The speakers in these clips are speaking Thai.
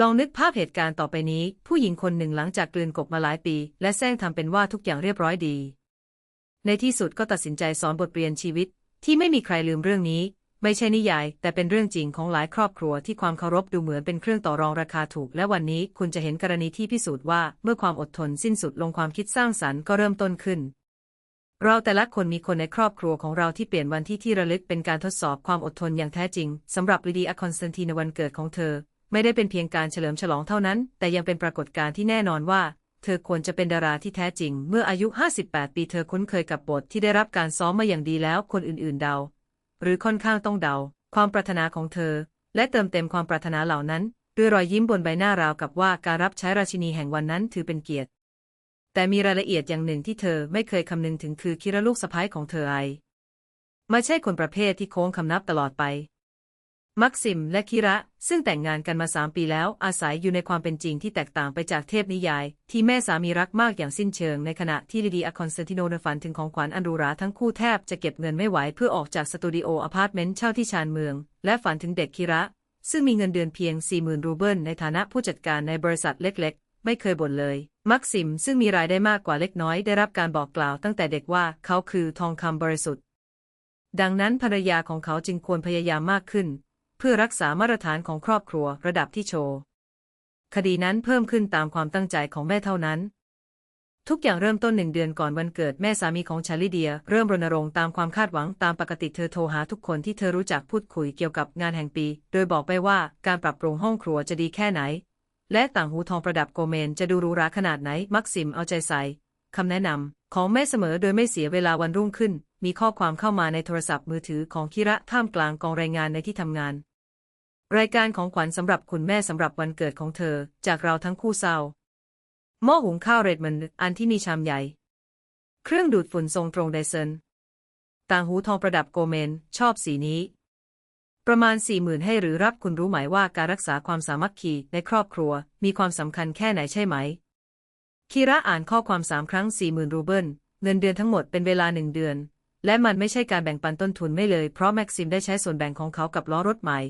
ลองนึกภาพเหตุการณ์ต่อไปนี้ ผู้หญิงคนหนึ่งหลังจากกลืนกบมาหลายปี และแซงทำเป็นว่าทุกอย่างเรียบร้อยดี ในที่สุดก็ตัดสินใจสอนบทเรียนชีวิต ที่ไม่มีใครลืมเรื่องนี้ ไม่ใช่นิยาย แต่เป็นเรื่องจริงของหลายครอบครัวที่ความเคารพดูเหมือนเป็นเครื่องต่อรองราคาถูก และวันนี้คุณจะเห็นกรณีที่พิสูจน์ว่า เมื่อความอดทนสิ้นสุดลงความคิดสร้างสรรค์ก็เริ่มต้นขึ้น เราแต่ละคนมีคนในครอบครัวของเราที่เปลี่ยนวันที่ที่ระลึกเป็นการทดสอบความอดทนอย่างแท้จริงสำหรับลิดีอาคอนสแตนทีในวันเกิดของเธอ ไม่ได้เป็นเพียงการเฉลิมฉลองเท่านั้น แต่ยังเป็นปรากฏการณ์ที่แน่นอนว่า เธอควรจะเป็นดาราที่แท้จริง เมื่ออายุ 58 ปีเธอคุ้นเคยกับบทที่ได้รับการซ้อมมาอย่างดีแล้วคนอื่นๆเดา หรือค่อนข้างต้องเดา ความปรารถนาของเธอ และเติมเต็มความปรารถนาเหล่านั้น ด้วยรอยยิ้มบนใบหน้าราวกับว่าการรับใช้ราชินีแห่งวันนั้นถือเป็นเกียรติ แต่มีรายละเอียดอย่างหนึ่งที่เธอไม่เคยคำนึงถึงคือคิระลูกสะใภ้ของเธอไอไม่ใช่คนประเภทที่โค้งคำนับตลอดไป มักซิมและคิระ ซึ่งแต่งงานกันมาสามปีแล้ว อาศัยอยู่ในความเป็นจริงที่แตกต่างไปจากเทพนิยาย ที่แม่สามีรักมากอย่างสิ้นเชิง ในขณะที่ลิดีอาคอนสแตนติโนนฝันถึงของขวัญอันรูราทั้งคู่แทบจะเก็บเงินไม่ไหวเพื่อออกจากสตูดิโออพาร์ตเมนต์เช่าที่ชานเมือง และฝันถึงเด็กคิระ ซึ่งมีเงินเดือนเพียง 40,000 รูเบิลในฐานะผู้จัดการในบริษัทเล็ก ๆ ไม่เคยบ่นเลย มักซิม ซึ่งมีรายได้มากกว่าเล็กน้อยได้รับการบอกกล่าวตั้งแต่เด็กว่าเขาคือทองคำบริสุทธิ์ ดังนั้นภรรยาของเขาจึงควรพยายามมากขึ้น พื่อรักษามาตรฐานของครอบครัวระดับที่โชว์ คดีนั้นเพิ่มขึ้นตามความตั้งใจของแม่เท่านั้น ทุกอย่างเริ่มต้นหนึ่งเดือนก่อนวันเกิดแม่สามีของชาลิเดีย เริ่มรณรงค์ตามความคาดหวังตามปกติเธอโทรหาทุกคนที่เธอรู้จักพูดคุยเกี่ยวกับงานแห่งปี โดยบอกไปว่าการปรับปรุงห้องครัวจะดีแค่ไหน และต่างหูทองประดับโกเมนจะดูหรูหราขนาดไหนมักซิมเอาใจใส่คำแนะนำของแม่เสมอโดยไม่เสียเวลาวันรุ่งขึ้น มีข้อความเข้ามาในโทรศัพท์มือถือของคิระท่ามกลางกองรายงานในที่ทำงาน รายการของขวัญสำหรับคุณแม่สำหรับวันเกิดของเธอ จากเราทั้งคู่เศร้าหม้อหุงข้าวเรดมันอันที่มีชามใหญ่ เครื่องดูดฝุ่นทรงตรงไดเซนต่างหูทองประดับโกเมน ชอบสีนี้ ประมาณสี่หมื่นให้หรือรับคุณรู้ไหมว่าการรักษาความสามัคคีในครอบครัว มีความสำคัญแค่ไหนใช่ไหม คีระอ่านข้อความสามครั้งสี่หมื่นรูเบิลเงินเดือนทั้งหมดเป็นเวลาหนึ่งเดือน และมันไม่ใช่การแบ่งปันต้นทุนไม่เลย เพราะแม็กซิมได้ใช้ส่วนแบ่งของเขากับล้อรถใหม่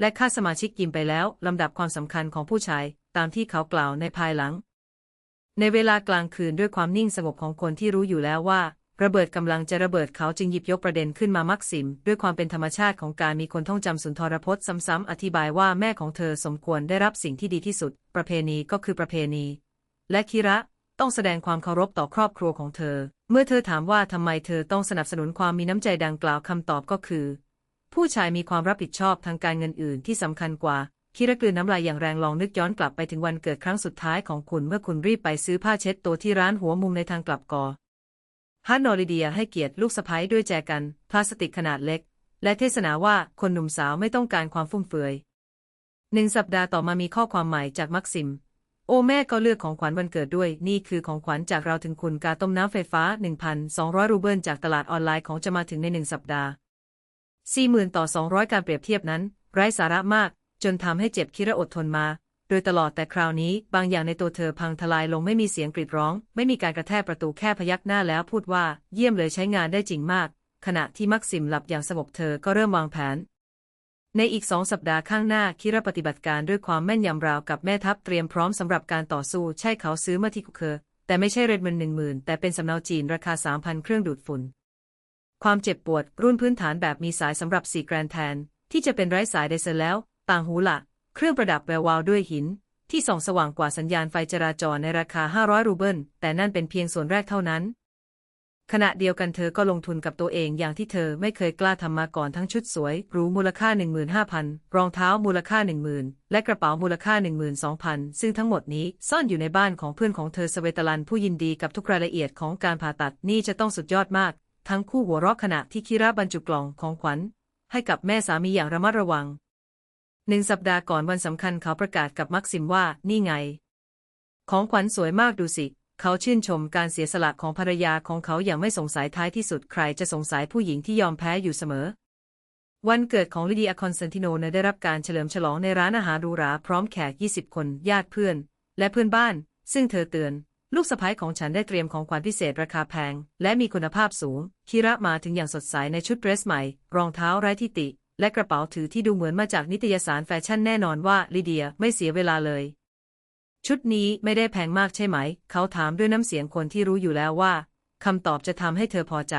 และค่าสมาชิกกิมไปแล้ว ลำดับความสำคัญของผู้ชาย ตามที่เขากล่าวในภายหลัง ในเวลากลางคืนด้วยความนิ่งสงบของคนที่รู้อยู่แล้วว่า ระเบิดกำลังจะระเบิดเขาจึงหยิบยกประเด็นขึ้นมามักซิม ด้วยความเป็นธรรมชาติของการมีคนท่องจำสุนทรพจน์ซ้ำๆอธิบายว่าแม่ของเธอสมควรได้รับสิ่งที่ดีที่สุด ประเพณีก็คือประเพณี และคิระต้องแสดงความเคารพต่อครอบครัวของเธอ เมื่อเธอถามว่าทำไมเธอต้องสนับสนุนความมีน้ำใจดังกล่าวคำตอบก็คือ ผู้ชายมีความรับผิดชอบทางการเงินอื่นที่สำคัญกว่า คิระกลืนน้ำลายอย่างแรงลองนึกย้อนกลับไปถึงวันเกิดครั้งสุดท้ายของคุณเมื่อคุณรีบไปซื้อผ้าเช็ดตัวที่ร้านหัวมุมในทางกลับกอฮันนอริเดียให้เกียรติลูกสะใภ้ด้วยแจกันพลาสติกขนาดเล็ก และเทศนาว่าคนหนุ่มสาวไม่ต้องการความฟุ่มเฟือยหนึ่งสัปดาห์ต่อมามีข้อความใหม่จากมักซิม โอแม่ก็เลือกของขวัญวันเกิดด้วย นี่คือของขวัญจากเราถึงคุณกาต้มน้ำไฟฟ้า 1,200 รูเบิลจากตลาดออนไลน์ของจะมาถึงในหนึ่งสัปดาห์ 40,000 ต่อ 200 การเปรียบเทียบนั้น ไร้สาระมาก จนทำให้เจ็บคิระอดทนมา โดยตลอดแต่คราวนี้ บางอย่างในตัวเธอพังทลายลงไม่มีเสียงกรีดร้อง ไม่มีการกระแทกประตูแค่พยักหน้าแล้วพูดว่า เยี่ยมเลยใช้งานได้จริงมาก ขณะที่มักซิมหลับอย่างสงบเธอก็เริ่มวางแผน ในอีกสองสัปดาห์ข้างหน้าคิระปฏิบัติการด้วยความแม่นยำราวกับแม่ทัพเตรียมพร้อมสำหรับการต่อสู้ใช่เขาซื้อมาที่คุเคอร์แต่ไม่ใช่เรดมันหนึ่งหมื่นแต่เป็นสำเนาจีนราคาสามพันเครื่องดูดฝุ่น ความเจ็บปวด รุ่นพื้นฐานแบบมีสายสำหรับสี่แกรนแทน ที่จะเป็นไร้สายได้เซลแล้ว ต่างหูละเครื่องประดับแวววาวด้วยหิน ที่ส่องสว่างกว่าสัญญาณไฟจราจรในราคา 500 รูเบิล แต่นั่นเป็นเพียงส่วนแรกเท่านั้น ขณะเดียวกันเธอก็ลงทุนกับตัวเองอย่างที่เธอไม่เคยกล้าทำมาก่อนทั้งชุดสวยหรูมูลค่า 15,000 รองเท้ามูลค่า 10,000 และกระเป๋ามูลค่า 12,000 ซึ่งทั้งหมดนี้ซ่อนอยู่ในบ้านของเพื่อนของเธอสเวตลันผู้ยินดีกับทุกรายละเอียดของการผ่าตัดนี่จะต้องสุดยอดมาก ทั้งคู่หัวเราะขณะที่คิระบรรจุกล่องของขวัญ ให้กับแม่สามีอย่างระมัดระวัง หนึ่งสัปดาห์ก่อนวันสำคัญเขาประกาศกับมักซิมว่านี่ไง ของขวัญสวยมากดูสิ เขาชื่นชมการเสียสละของภรรยาของเขาอย่างไม่สงสัยท้ายที่สุดใครจะสงสัยผู้หญิงที่ยอมแพ้อยู่เสมอ วันเกิดของลิเดียคอนสแตนติโนเนได้รับการเฉลิมฉลองในร้านอาหารหรูหราพร้อมแขก 20 คน ญาติเพื่อน และเพื่อนบ้าน ซึ่งเธอเตือน ลูกสะใภ้ของฉันได้เตรียมของขวัญพิเศษราคาแพง และมีคุณภาพสูง คิระมาถึงอย่างสดใสในชุดเดรสใหม่ รองเท้าไร้ที่ติ และกระเป๋าถือที่ดูเหมือนมาจากนิตยสารแฟชั่นแน่นอนว่าลิเดียไม่เสียเวลาเลย ชุดนี้ไม่ได้แพงมากใช่ไหม เขาถามด้วยน้ำเสียงคนที่รู้อยู่แล้วว่าคำตอบจะทำให้เธอพอใจ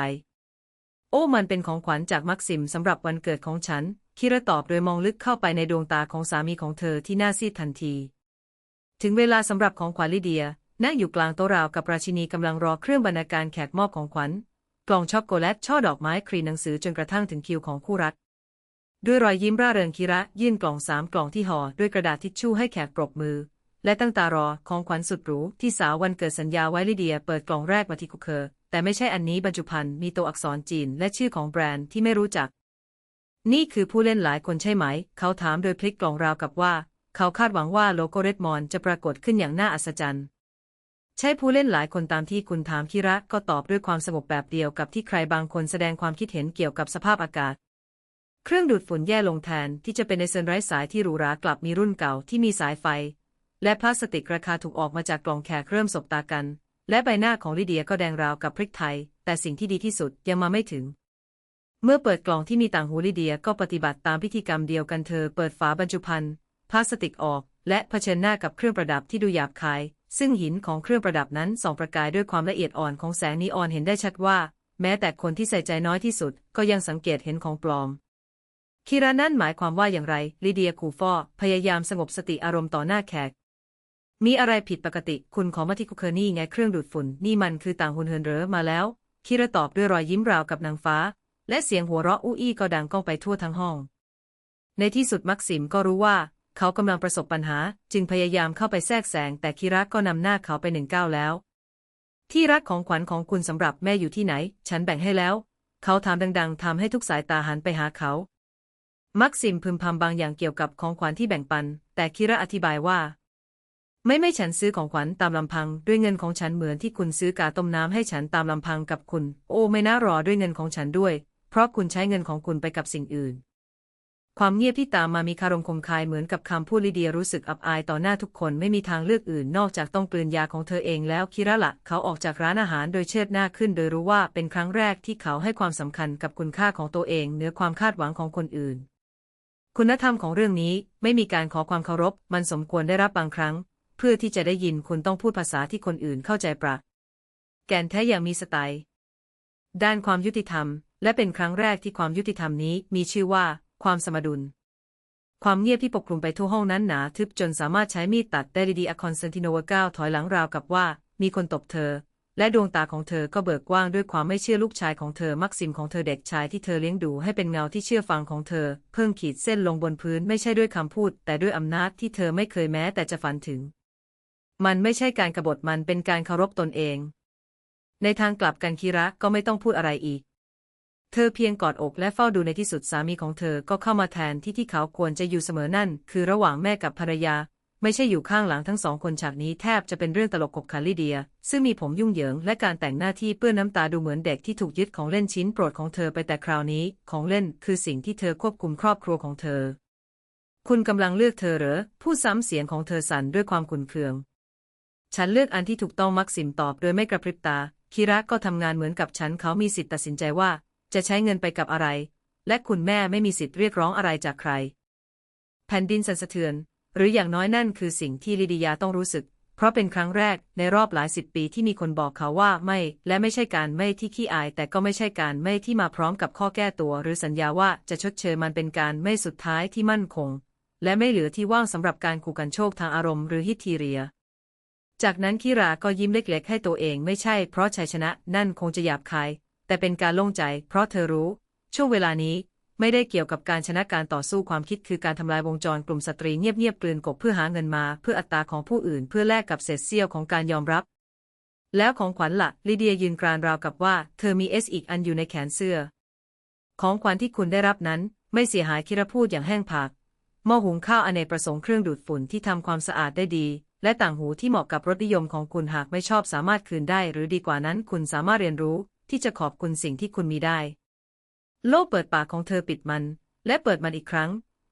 โอ้ มันเป็นของขวัญจากมักซิมสำหรับวันเกิดของฉัน คิระตอบโดยมองลึกเข้าไปในดวงตาของสามีของเธอที่หน้าซีดทันที ถึงเวลาสำหรับของขวัญลิเดีย นั่งอยู่กลางโต๊ะราวกับราชินีกำลังรอเครื่องบรรณาการแขกมอบของขวัญ กล่องช็อกโกแลตช่อดอกไม้ครีนหนังสือจนกระทั่งถึงคิวของคู่รัก ด้วยรอยยิ้มร่าเริงคิระยื่นกล่องสามกล่องที่ห่อด้วยกระดาษทิชชู่ให้แขกปรบมือ และตั้งตารอของขวัญสุดหรูที่สาววันเกิดสัญญาไว้ลิเดียเปิดกล่องแรกมาที่คุเคอร์แต่ไม่ใช่อันนี้บรรจุภัณฑ์มีตัวอักษรจีนและชื่อของแบรนด์ที่ไม่รู้จัก นี่คือผู้เล่นหลายคนใช่ไหม เขาถามโดยพลิกกล่องราวกับว่า เขาคาดหวังว่าโลโก้เรดมอนจะปรากฏขึ้นอย่างน่าอัศจรรย์ ใช่ผู้เล่นหลายคนตามที่คุณถามคิระก็ตอบด้วยความสงบแบบเดียวกับที่ใครบางคนแสดงความคิดเห็นเกี่ยวกับสภาพอากาศ เครื่องดูดฝุ่นแย่ลงแทนที่จะเป็นในเซนไร้สายที่หรูหรากลับมีรุ่นเก่าที่มีสายไฟ และพลาสติกราคาถูกออกมาจากกล่องแขกเริ่มสบตากัน และใบหน้าของลิเดียก็แดงราวกับพริกไทย แต่สิ่งที่ดีที่สุดยังมาไม่ถึง เมื่อเปิดกล่องที่มีต่างหูลิเดียก็ปฏิบัติตามพิธีกรรมเดียวกันเธอเปิดฝาบรรจุภัณฑ์พลาสติกออก และเผชิญหน้ากับเครื่องประดับที่ดูหยาบคาย ซึ่งหินของเครื่องประดับนั้นส่องประกายด้วยความละเอียดอ่อนของแสงนีออนเห็นได้ชัดว่า แม้แต่คนที่ใส่ใจน้อยที่สุด ก็ยังสังเกตเห็นของปลอม คิรานั่นหมายความว่าอย่างไร ลิเดียคูฟอพยายามสงบสติอารมณ์ต่อหน้าแขก มีอะไรผิดปกติ คุณของมาที่คุเคอร์นี่ไงเครื่องดูดฝุ่น นี่มันคือต่างหุนเฮินเหรอมาแล้ว คิระตอบด้วยรอยยิ้มราวกับนางฟ้า และเสียงหัวเราะอู้อี้ก็ดังก้องไปทั่วทั้งห้อง ในที่สุดมักซิมก็รู้ว่า เขากำลังประสบปัญหา จึงพยายามเข้าไปแทรกแซงแต่คิระก็นำหน้าเขาไปหนึ่งก้าวแล้ว ที่รักของขวัญของคุณสำหรับแม่อยู่ที่ไหน ฉันแบ่งให้แล้ว เขาถามดัง ๆทำให้ทุกสายตาหันไปหาเขามักซิมพึมพำบางอย่างเกี่ยวกับของขวัญที่แบ่งปัน แต่คิระอธิบายว่า ไม่ไม่ฉันซื้อของขวัญตามลำพัง ด้วยเงินของฉันเหมือนที่คุณซื้อกาต้มน้ำให้ฉันตามลำพังกับคุณ โอ้ไม่น่ารอด้วยเงินของฉันด้วย เพราะคุณใช้เงินของคุณไปกับสิ่งอื่น ความเงียบที่ตามมามีคารมคมคายเหมือนกับคำพูดลิเดียรู้สึกอับอายต่อหน้าทุกคนไม่มีทางเลือกอื่นนอกจากต้องกลืนยาของเธอเองแล้วคิระละเขาออกจากร้านอาหารโดยเชิดหน้าขึ้น โดยรู้ว่าเป็นครั้งแรกที่เขาให้ความสำคัญกับคุณค่าของตัวเองเหนือความคาดหวังของคนอื่น คุณธรรมของเรื่องนี้ไม่มีการขอความเคารพ มันสมควรได้รับบางครั้ง เพื่อที่จะได้ยินคุณต้องพูดภาษาที่คนอื่นเข้าใจปะแกนแท้อย่างมีสไตล์ ด้านความยุติธรรม และเป็นครั้งแรกที่ความยุติธรรมนี้มีชื่อว่า ความสมดุล ความเงียบที่ปกคลุมไปทั่วห้องนั้นหนาทึบจนสามารถใช้มีดตัดได้ดีๆอคอนสแตนติโนวาก้าวถอยหลังราวกับว่า มีคนตบเธอ และดวงตาของเธอก็เบิกกว้างด้วยความไม่เชื่อลูกชายของเธอมักซิมของเธอเด็กชายที่เธอเลี้ยงดูให้เป็นเงาที่เชื่อฟังของเธอ เพิ่งขีดเส้นลงบนพื้นไม่ใช่ด้วยคำพูด แต่ด้วยอำนาจที่เธอไม่เคยแม้แต่จะฝันถึง มันไม่ใช่การกบฏมันเป็นการเคารพตนเอง ในทางกลับกันคิระก็ไม่ต้องพูดอะไรอีก เธอเพียงกอดอกและเฝ้าดูในที่สุดสามีของเธอก็เข้ามาแทนที่ที่เขาควรจะอยู่เสมอนั่น คือระหว่างแม่กับภรรยา ไม่ใช่อยู่ข้างหลังทั้งสองคนฉากนี้แทบจะเป็นเรื่องตลกขบขันลิเดีย ซึ่งมีผมยุ่งเหยิงและการแต่งหน้าที่เปื้อนน้ำตาดูเหมือนเด็กที่ถูกยึดของเล่นชิ้นโปรดของเธอไปแต่คราวนี้ ของเล่นคือสิ่งที่เธอควบคุมครอบครัวของเธอ คุณกำลังเลือกเธอเหรอพูดซ้ำเสียงของเธอสั่นด้วยความขุ่นเคือง ฉันเลือกอันที่ถูกต้องมักซิมตอบโดยไม่กระพริบตาคิระก็ทำงานเหมือนกับฉันเขามีสิทธิ์ตัดสินใจว่า จะใช้เงินไปกับอะไร และคุณแม่ไม่มีสิทธิ์เรียกร้องอะไรจากใคร แผ่นดินสั่นสะเทือน หรืออย่างน้อยนั่นคือสิ่งที่ลิดิยาต้องรู้สึก เพราะเป็นครั้งแรกในรอบหลายสิบปีที่มีคนบอกเขาว่าไม่ และไม่ใช่การไม่ที่ขี้อาย แต่ก็ไม่ใช่การไม่ที่มาพร้อมกับข้อแก้ตัว หรือสัญญาว่าจะชดเชยมันเป็นการไม่สุดท้ายที่มั่นคง และไม่เหลือที่ว่างสำหรับการขู่กันโชคทางอารมณ์หรือฮิตทีเรียจากนั้นคิราก็ยิ้มเล็กๆ ให้ตัวเองไม่ใช่เพราะชัยชนะนั่นคงจะหยาบคาย แต่เป็นการโล่งใจ เพราะเธอรู้ ช่วงเวลานี้ไม่ได้เกี่ยวกับการชนะการต่อสู้ความคิดคือการทำลายวงจรกลุ่มสตรีเงียบๆกลืนกบเพื่อหาเงินมาเพื่ออัตราของผู้อื่นเพื่อแลกกับเศษเสี้ยวของการยอมรับ แล้วของขวัญละ่ะลิเดียยืนกรานราวกับว่า เธอมีเอสอีกอันอยู่ในแขนเสื้อ ของขวัญที่คุณได้รับนั้น ไม่เสียหายคิระพูดอย่างแห้งผากหม้อหุงข้าวอเนกประสงค์เครื่องดูดฝุ่นที่ทำความสะอาดได้ดี และต่างหูที่เหมาะกับรสนิยมของคุณหากไม่ชอบสามารถคืนได้ หรือดีกว่านั้นคุณสามารถเรียนรู้ ที่จะขอบคุณสิ่งที่คุณมีได้ โลกเปิดปากของเธอปิดมัน และเปิดมันอีกครั้ง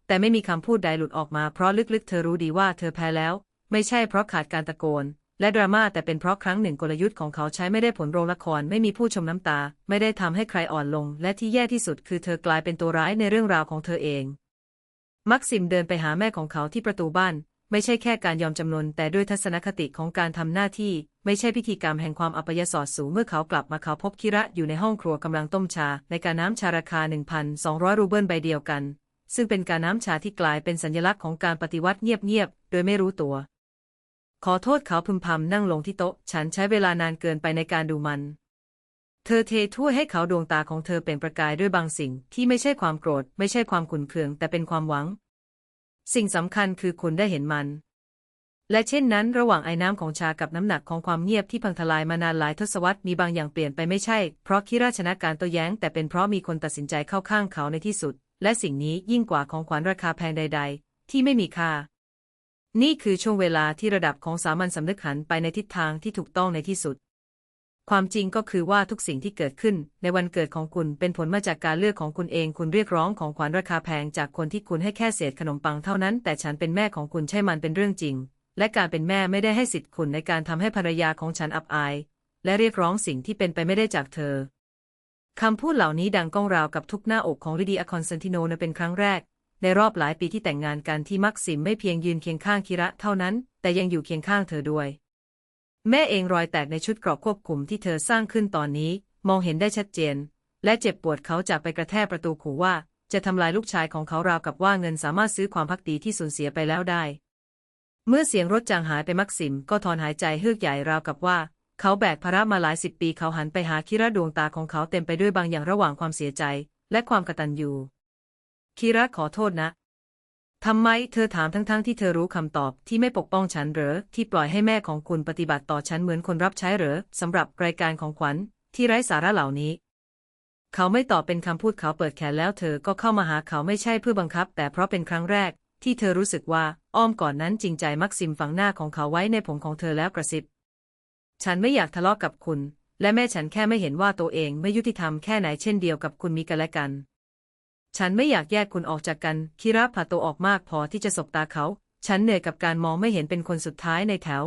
แต่ไม่มีคำพูดใดหลุดออกมาเพราะลึกๆ เธอรู้ดีว่าเธอแพ้แล้ว ไม่ใช่เพราะขาดการตะโกน และดราม่าแต่เป็นเพราะครั้งหนึ่งกลยุทธ์ของเขาใช้ไม่ได้ผลโรงละครไม่มีผู้ชมน้ำตา ไม่ได้ทำให้ใครอ่อนลง และที่แย่ที่สุดคือเธอกลายเป็นตัวร้ายในเรื่องราวของเธอเอง มักซิมเดินไปหาแม่ของเขาที่ประตูบ้าน ไม่ใช่แค่การยอมจำนนแต่ด้วยทัศนคติของการทำหน้าที่ ไม่ใช่พิธีกรรมแห่งความอัปยศอดสูงเมื่อเขากลับมาเขาพบคิระอยู่ในห้องครัวกำลังต้มชา ในการน้ำชาราคา 1,200 รูเบิลใบเดียวกัน ซึ่งเป็นการน้ำชาที่กลายเป็นสัญลักษณ์ของการปฏิวัติเงียบๆโดยไม่รู้ตัว ขอโทษเขาพึมพำนั่งลงที่โต๊ะ ฉันใช้เวลานานเกินไปในการดูมันเธอเทถ้วยให้เขาดวงตาของเธอเป็นประกายด้วยบางสิ่งที่ไม่ใช่ความโกรธ ไม่ใช่ความขุนเคือง แต่เป็นความหวัง สิ่งสำคัญคือคุณได้เห็นมัน และเช่นนั้น ระหว่างไอ้น้ำของชากับน้ำหนักของความเงียบที่พังทลายมานานหลายทศวรรษมีบางอย่างเปลี่ยนไปไม่ใช่ เพราะคิราชนะการโต้แย้ง แต่เป็นเพราะมีคนตัดสินใจเข้าข้างเขาในที่สุด และสิ่งนี้ยิ่งกว่าของขวัญราคาแพงใด ๆ ที่ไม่มีค่า นี่คือช่วงเวลาที่ระดับของสามัญสำนึกหันไปในทิศทางที่ถูกต้องในที่สุด ความจริงก็คือว่าทุกสิ่งที่เกิดขึ้นในวันเกิดของคุณเป็นผลมาจากการเลือกของคุณเอง คุณเรียกร้องของขวัญราคาแพงจากคนที่คุณให้แค่เศษขนมปังเท่านั้น แต่ฉันเป็นแม่ของคุณใช่มันเป็นเรื่องจริง และการเป็นแม่ไม่ได้ให้สิทธิ์คุณในการทำให้ภรรยาของฉันอับอาย และเรียกร้องสิ่งที่เป็นไปไม่ได้จากเธอคำพูดเหล่านี้ดังก้องราวกับทุกหน้าอกของลิเดียคอนสแตนติโนนเป็นครั้งแรก ในรอบหลายปีที่แต่งงานกันที่มักซิมไม่เพียงยืนเคียงข้างคิระเท่านั้น แต่ยังอยู่เคียงข้างเธอด้วย แม่เองรอยแตกในชุดเกราะควบคุมที่เธอสร้างขึ้นตอนนี้ มองเห็นได้ชัดเจน และเจ็บปวดเขาจากไปกระแทกประตูขู่ว่า จะทำลายลูกชายของเขาราวกับว่าเงินสามารถซื้อความพักดีที่สูญเสียไปแล้วได้ เมื่อเสียงรถจางหายไปมักซิม ก็ถอนหายใจเฮือกใหญ่ราวกับว่า เขาแบกภาระมาหลายสิบปีเขาหันไปหาคิระดวงตาของเขาเต็มไปด้วยบางอย่างระหว่างความเสียใจ และความกตัญญูคิระขอโทษนะ ทำไมเธอถามทั้งๆทที่เธอรู้คำตอบที่ไม่ปกป้องฉันเหรอ ที่ปล่อยให้แม่ของคุณปฏิบัติต่อฉันเหมือนคนรับใช้เหรอสำหรับรายการของขวัญที่ไร้สาระเหล่านี้ เขาไม่ตอบเป็นคำพูดเขาเปิดแขนแล้วเธอก็เข้ามาหาเขาไม่ใช่เพื่อบังคับ แต่เพราะเป็นครั้งแรก ที่เธอรู้สึกว่าอ้อมก่อนนั้นจริงใจมักซิมฝังหน้าของเขาไว้ในผมของเธอแล้วกระซิบ ฉันไม่อยากทะเลาะกับคุณ และแม่ฉันแค่ไม่เห็นว่าตัวเองไม่ยุติธรรมแค่ไหนเช่นเดียวกับคุณมีกันและกัน ฉันไม่อยากแยกคุณออกจากกัน คิราพาโตออกมากพอที่จะสบตาเขา ฉันเหนื่อยกับการมองไม่เห็นเป็นคนสุดท้ายในแถว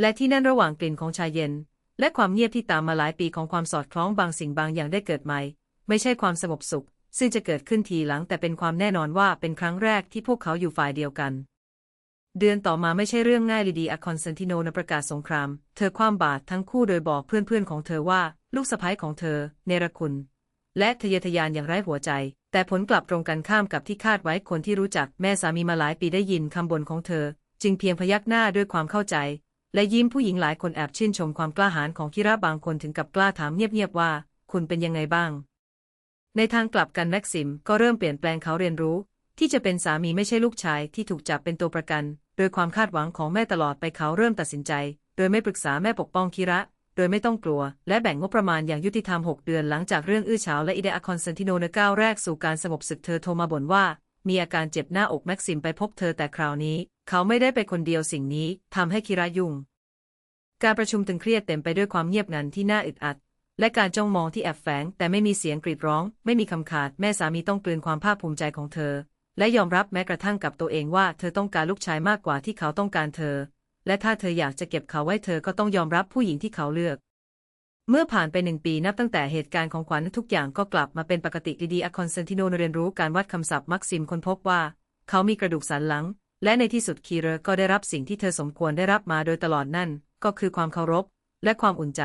และที่นั่นระหว่างกลิ่นของชาเย็น และความเงียบที่ตามมาหลายปีของความสอดคล้องบางสิ่งบางอย่างได้เกิดใหม่ ไม่ใช่ความสงบสุข ซึ่งจะเกิดขึ้นทีหลังแต่เป็นความแน่นอนว่าเป็นครั้งแรกที่พวกเขาอยู่ฝ่ายเดียวกัน เดือนต่อมาไม่ใช่เรื่องง่ายลีดีอาคอนสแตนติโนนประกาศสงคราม เธอคว่ำบาตรทั้งคู่โดยบอกเพื่อนๆของเธอว่า ลูกสะใภ้ของเธอ เนรคุณ และทะเยอทะยานอย่างไร้หัวใจ แต่ผลกลับตรงกันข้ามกับที่คาดไว้คนที่รู้จักแม่สามีมาหลายปีได้ยินคำบ่นของเธอ จึงเพียงพยักหน้าด้วยความเข้าใจ และยิ้มผู้หญิงหลายคนแอบชื่นชมความกล้าหาญของคิระบางคนถึงกับกล้าถามเงียบๆว่า คุณเป็นยังไงบ้าง ในทางกลับกันแม็กซิมก็เริ่มเปลี่ยนแปลงเขาเรียนรู้ ที่จะเป็นสามีไม่ใช่ลูกชายที่ถูกจับเป็นตัวประกัน โดยความคาดหวังของแม่ตลอดไปเขาเริ่มตัดสินใจ โดยไม่ปรึกษาแม่ปกป้องคิระ ดยไม่ต้องกลัว และแบ่งงบประมาณอย่างยุติธรรม 6 เดือนหลังจากเรื่องอื้อฉาวและอิเดอาคอนสแตนติโนในก้าวแรกสู่การสงบศึกเธอโทรมาบ่นว่า มีอาการเจ็บหน้าอกแม็กซิมไปพบเธอแต่คราวนี้ เขาไม่ได้ไปคนเดียวสิ่งนี้ทำให้คิระยุ่ง การประชุมตึงเครียดเต็มไปด้วยความเงียบงันที่น่าอึดอัด และการจ้องมองที่แอบแฝงแต่ไม่มีเสียงกรีดร้อง ไม่มีคำขาดแม่สามีต้องกลืนความภาคภูมิใจของเธอ และยอมรับแม้กระทั่งกับตัวเองว่า เธอต้องการลูกชายมากกว่าที่เขาต้องการเธอ และถ้าเธออยากจะเก็บเขาไว้เธอก็ต้องยอมรับผู้หญิงที่เขาเลือก เมื่อผ่านไปหนึ่งปีนับตั้งแต่เหตุการณ์ของขวัญทุกอย่างก็กลับมาเป็นปกติดีๆอคอนสแตนติโนเรียนรู้การวัดคำศัพท์มักซิมค้นพบว่า เขามีกระดูกสันหลัง และในที่สุดคีเรก็ได้รับสิ่งที่เธอสมควรได้รับมาโดยตลอดนั่น ก็คือความเคารพ และความอุ่นใจ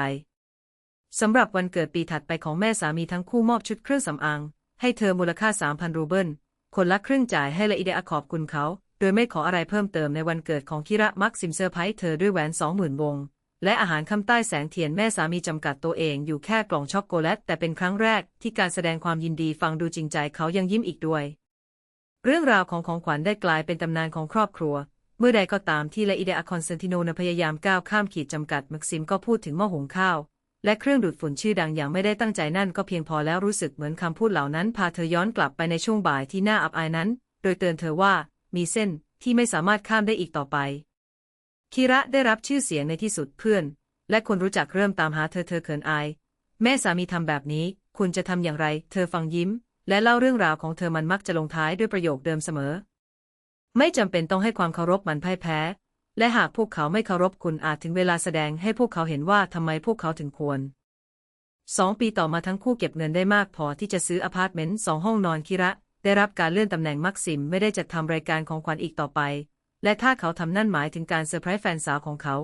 สำหรับวันเกิดปีถัดไปของแม่สามีทั้งคู่มอบชุดเครื่องสำอาง ให้เธอมูลค่า 3,000 รูเบิล คนละครึ่งจ่ายให้ละอิเดอาขอบคุณเขา โดยไม่ขออะไรเพิ่มเติมในวันเกิดของคิระมักซิมเซอร์ไพรส์เธอด้วยแหวน20,000วง และอาหารค่ำใต้แสงเทียนแม่สามีจำกัดตัวเองอยู่แค่กล่องช็อกโกแลต แต่เป็นครั้งแรกที่การแสดงความยินดีฟังดูจริงใจเขายังยิ้มอีกด้วย เรื่องราวของของขวัญได้กลายเป็นตำนานของครอบครัว เมื่อใดก็ตามที่ละอิเดอาคอนสแตนติโนนพยายามก้าวข้ามขีดจำกัดมักซิมก็พูดถึงหม้อหุงข้าวและเครื่องดูดฝุ่นชื่อดังอย่างไม่ได้ตั้งใจนั่นก็เพียงพอแล้วรู้สึกเหมือนคำพูดเหล่านั้นพาเธอย้อนกลับไปในช่วงบ่ายที่น่าอับอายนั้น โดยเตือนเธอว่า มีเส้นที่ไม่สามารถข้ามได้อีกต่อไป คิระได้รับชื่อเสียงในที่สุดเพื่อน และคนรู้จักเริ่มตามหาเธอเธอเขินอาย แม่สามีทำแบบนี้ คุณจะทำอย่างไร เธอฟังยิ้ม และเล่าเรื่องราวของเธอมันมักจะลงท้ายด้วยประโยคเดิมเสมอ ไม่จำเป็นต้องให้ความเคารพมันพ่ายแพ้ และหากพวกเขาไม่เคารพคุณอาจถึงเวลาแสดงให้พวกเขาเห็นว่าทำไมพวกเขาถึงควรสองปีต่อมาทั้งคู่เก็บเงินได้มากพอที่จะซื้ออพาร์ตเมนต์สองห้องนอนคิระ ได้รับการเลื่อนตำแหน่งมักซิมไม่ได้จัดทำรายการของขวัญอีกต่อไป และถ้าเขาทำนั่นหมายถึงการเซอร์ไพรส์แฟนสาวของเขา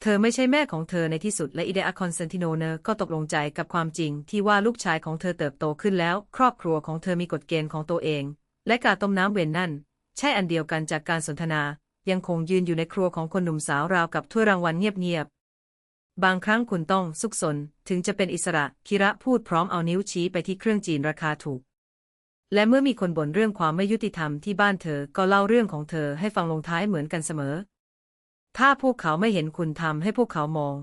เธอไม่ใช่แม่ของเธอในที่สุดและอิเดอาคอนสแตนติโนเนอร์ก็ตกลงใจกับความจริงที่ว่าลูกชายของเธอเติบโตขึ้นแล้ว ครอบครัวของเธอมีกฎเกณฑ์ของตัวเอง และการต้มน้ำเวนนั่น ใช่อันเดียวกันจากการสนทนา ยังคงยืนอยู่ในครัวของคนหนุ่มสาวราวกับถ้วยรางวัลเงียบๆบางครั้งคุณต้องซุกซนถึงจะเป็นอิสระคิระพูดพร้อมเอานิ้วชี้ไปที่เครื่องจีนราคาถูก และเมื่อมีคนบ่นเรื่องความไม่ยุติธรรมที่บ้านเธอก็เล่าเรื่องของเธอให้ฟังลงท้ายเหมือนกันเสมอ ถ้าพวกเขาไม่เห็นคุณทำให้พวกเขามอง